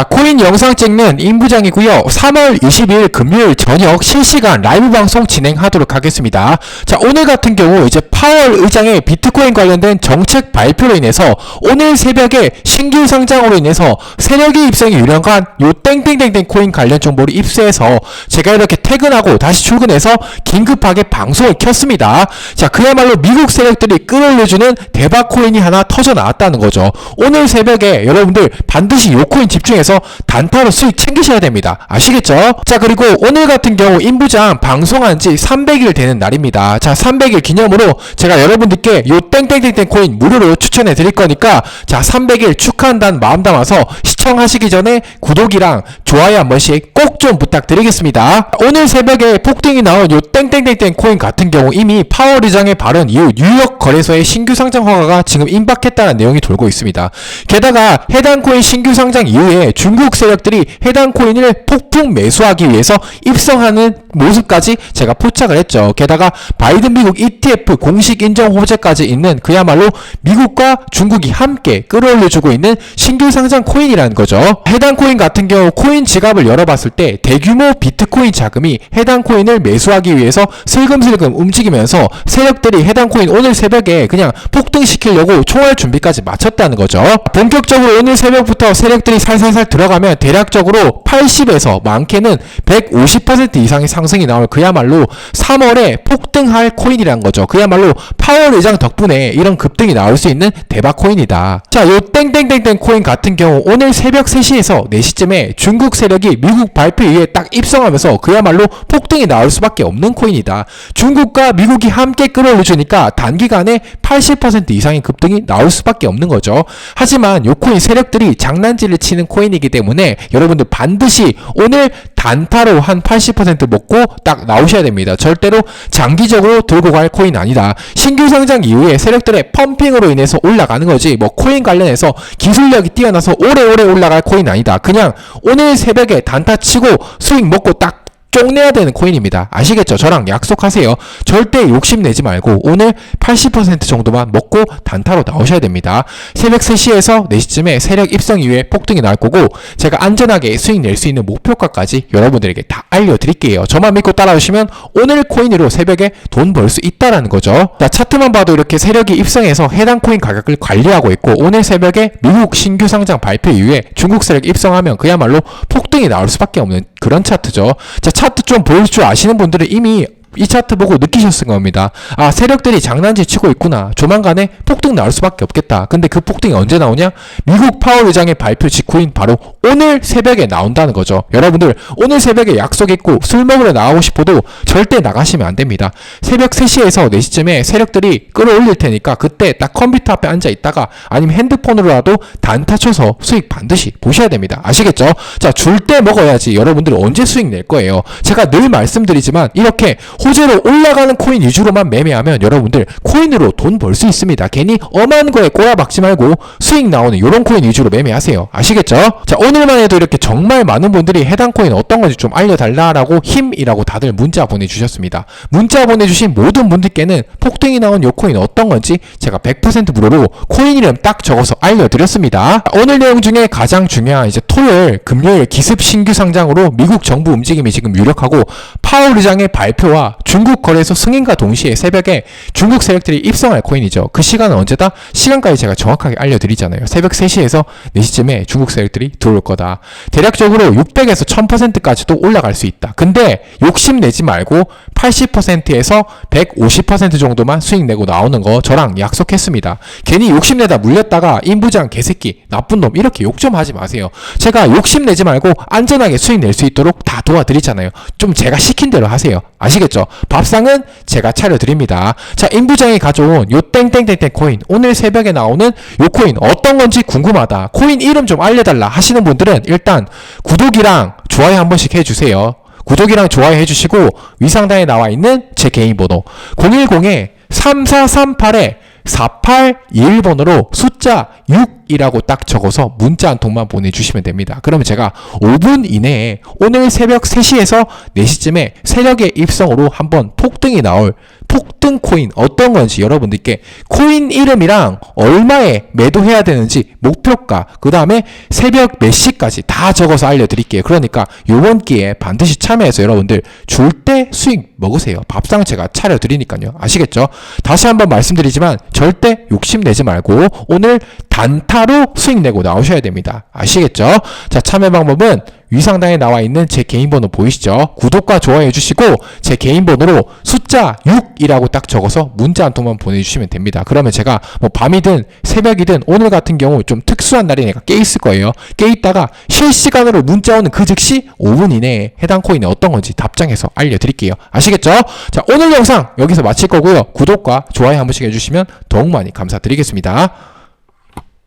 아, 코인 영상 찍는 임부장이고요. 3월 20일 금요일 저녁 실시간 라이브 방송 진행하도록 하겠습니다. 자, 오늘 같은 경우 이제 파월 의장의 비트코인 관련된 정책 발표로 인해서 오늘 새벽에 신규 상장으로 인해서 세력이 입성이 유력한 요 땡땡땡땡 코인 관련 정보를 입수해서 제가 이렇게 퇴근하고 다시 출근해서 긴급하게 방송을 켰습니다. 자, 그야말로 미국 세력들이 끌어올려주는 대박 코인이 하나 터져 나왔다는 거죠. 오늘 새벽에 여러분들 반드시 요 코인 집중해서 단타로 수익 챙기셔야 됩니다. 아시겠죠? 자, 그리고 오늘 같은 경우 임부장 방송한 지 300일 되는 날입니다. 자, 300일 기념으로 제가 여러분들께 요 땡땡땡땡 코인 무료로 추천해 드릴 거니까 자, 300일 축하한다는 마음 담아서 시청하시기 전에 구독이랑 좋아요 한 번씩 꼭 좀 부탁드리겠습니다. 오늘 새벽에 폭등이 나온 요 땡땡땡땡 코인 같은 경우 이미 파월 의장의 발언 이후 뉴욕 거래소의 신규 상장 허가가 지금 임박했다는 내용이 돌고 있습니다. 게다가 해당 코인 신규 상장 이후에 중국 세력들이 해당 코인을 폭풍 매수하기 위해서 입성하는 모습까지 제가 포착을 했죠. 게다가 바이든 미국 ETF 공식 인정 호재까지 있는 그야말로 미국과 중국이 함께 끌어올려주고 있는 신규 상장 코인이라는 거죠. 해당 코인 같은 경우 코인 지갑을 열어봤을 때 대규모 비트코인 자금이 해당 코인을 매수하기 위해서 슬금슬금 움직이면서 세력들이 해당 코인 오늘 새벽에 그냥 폭등시키려고 총알 준비까지 마쳤다는 거죠. 본격적으로 오늘 새벽부터 세력들이 살살살 들어가면 대략적으로 80에서 많게는 150% 이상의 상승이 나올 그야말로 3월에 폭등할 코인이란 거죠. 그야말로 파월 의장 덕분에 이런 급등이 나올 수 있는 대박 코인이다. 자, 요 땡땡땡땡 코인 같은 경우 오늘 새벽 3시에서 4시쯤에 중국 세력이 미국 발표 이후에 딱 입성하면서 그야말로 폭등이 나올 수밖에 없는 코인이다. 중국과 미국이 함께 끌어올려주니까 단기간에 80% 이상의 급등이 나올 수밖에 없는 거죠. 하지만 요 코인 세력들이 장난질을 치는 코인이기 때문에 여러분들 반드시 오늘 단타로 한 80% 먹고 딱 나오셔야 됩니다. 절대로 장기적으로 들고 갈 코인 아니다. 신규 상장 이후에 세력들의 펌핑으로 인해서 올라가는 거지. 뭐 코인 관련해서 기술력이 뛰어나서 오래오래 올라갈 코인 아니다. 그냥 오늘 새벽에 단타 치고 수익 먹고 딱 쪽내야 되는 코인입니다. 아시겠죠? 저랑 약속하세요. 절대 욕심내지 말고 오늘 80% 정도만 먹고 단타로 나오셔야 됩니다. 새벽 3시에서 4시쯤에 세력 입성 이후에 폭등이 나올 거고 제가 안전하게 수익 낼 수 있는 목표가까지 여러분들에게 다 알려드릴게요. 저만 믿고 따라오시면 오늘 코인으로 새벽에 돈 벌 수 있다라는 거죠. 자, 차트만 봐도 이렇게 세력이 입성해서 해당 코인 가격을 관리하고 있고 오늘 새벽에 미국 신규 상장 발표 이후에 중국 세력 입성하면 그야말로 폭등이 나올 수밖에 없는 그런 차트죠. 자, 차트 좀 보일 줄 아시는 분들은 이미 이 차트 보고 느끼셨을 겁니다. 아, 세력들이 장난질 치고 있구나. 조만간에 폭등 나올 수밖에 없겠다. 근데 그 폭등이 언제 나오냐? 미국 파월 의장의 발표 직후인 바로 오늘 새벽에 나온다는 거죠. 여러분들, 오늘 새벽에 약속했고 술 먹으러 나가고 싶어도 절대 나가시면 안 됩니다. 새벽 3시에서 4시쯤에 세력들이 끌어올릴 테니까 그때 딱 컴퓨터 앞에 앉아 있다가 아니면 핸드폰으로라도 단타 쳐서 수익 반드시 보셔야 됩니다. 아시겠죠? 자, 줄 때 먹어야지 여러분들 언제 수익 낼 거예요. 제가 늘 말씀드리지만 이렇게 호재로 올라가는 코인 위주로만 매매하면 여러분들 코인으로 돈 벌 수 있습니다. 괜히 엄한 거에 꼬라박지 말고 수익 나오는 이런 코인 위주로 매매하세요. 아시겠죠? 자, 오늘만 해도 이렇게 정말 많은 분들이 해당 코인 어떤 건지 좀 알려달라라고 힘이라고 다들 문자 보내주셨습니다. 문자 보내주신 모든 분들께는 폭등이 나온 요 코인 어떤 건지 제가 100% 무료로 코인 이름 딱 적어서 알려드렸습니다. 오늘 내용 중에 가장 중요한 이제 토요일, 금요일 기습 신규 상장으로 미국 정부 움직임이 지금 유력하고 파월 의장의 발표와 중국 거래소 승인과 동시에 새벽에 중국 세력들이 입성할 코인이죠. 그 시간은 언제다? 시간까지 제가 정확하게 알려드리잖아요. 새벽 3시에서 4시쯤에 중국 세력들이 들어올 거다. 대략적으로 600에서 1000%까지도 올라갈 수 있다. 근데 욕심내지 말고 80%에서 150% 정도만 수익 내고 나오는 거 저랑 약속했습니다. 괜히 욕심내다 물렸다가 인부장 개새끼 나쁜 놈 이렇게 욕 좀 하지 마세요. 제가 욕심내지 말고 안전하게 수익 낼 수 있도록 다 도와드리잖아요. 좀 제가 시킨 대로 하세요. 아시겠죠? 밥상은 제가 차려드립니다. 자, 임부장이 가져온 요 땡땡땡땡 코인 오늘 새벽에 나오는 요 코인 어떤 건지 궁금하다. 코인 이름 좀 알려달라 하시는 분들은 일단 구독이랑 좋아요 한 번씩 해주세요. 구독이랑 좋아요 해주시고 위상단에 나와 있는 제 개인 번호 010에 3438에 4821번으로 숫자 6이라고 딱 적어서 문자 한 통만 보내주시면 됩니다. 그러면 제가 5분 이내에 오늘 새벽 3시에서 4시쯤에 세력의 입성으로 한번 폭등이 나올 폭등 코인 어떤 건지 여러분들께 코인 이름이랑 얼마에 매도해야 되는지 목표가 그 다음에 새벽 몇 시까지 다 적어서 알려드릴게요. 그러니까 요번 기회에 반드시 참여해서 여러분들 줄 때 수익 먹으세요. 밥상 제가 차려드리니까요. 아시겠죠? 다시 한번 말씀드리지만 절대 욕심내지 말고 오늘 단타로 수익 내고 나오셔야 됩니다. 아시겠죠? 자, 참여 방법은 위 상단에 나와 있는 제 개인 번호 보이시죠? 구독과 좋아요 해주시고 제 개인 번호로 숫자 6이라고 딱 적어서 문자 한 통만 보내주시면 됩니다. 그러면 제가 뭐 밤이든 새벽이든 오늘 같은 경우 좀 특수한 날이니까 깨 있을 거예요. 깨 있다가 실시간으로 문자 오는 그 즉시 5분 이내에 해당 코인이 어떤 건지 답장해서 알려드릴게요. 아시겠죠? 자 오늘 영상 여기서 마칠 거고요. 구독과 좋아요 한 번씩 해주시면 더욱 많이 감사드리겠습니다.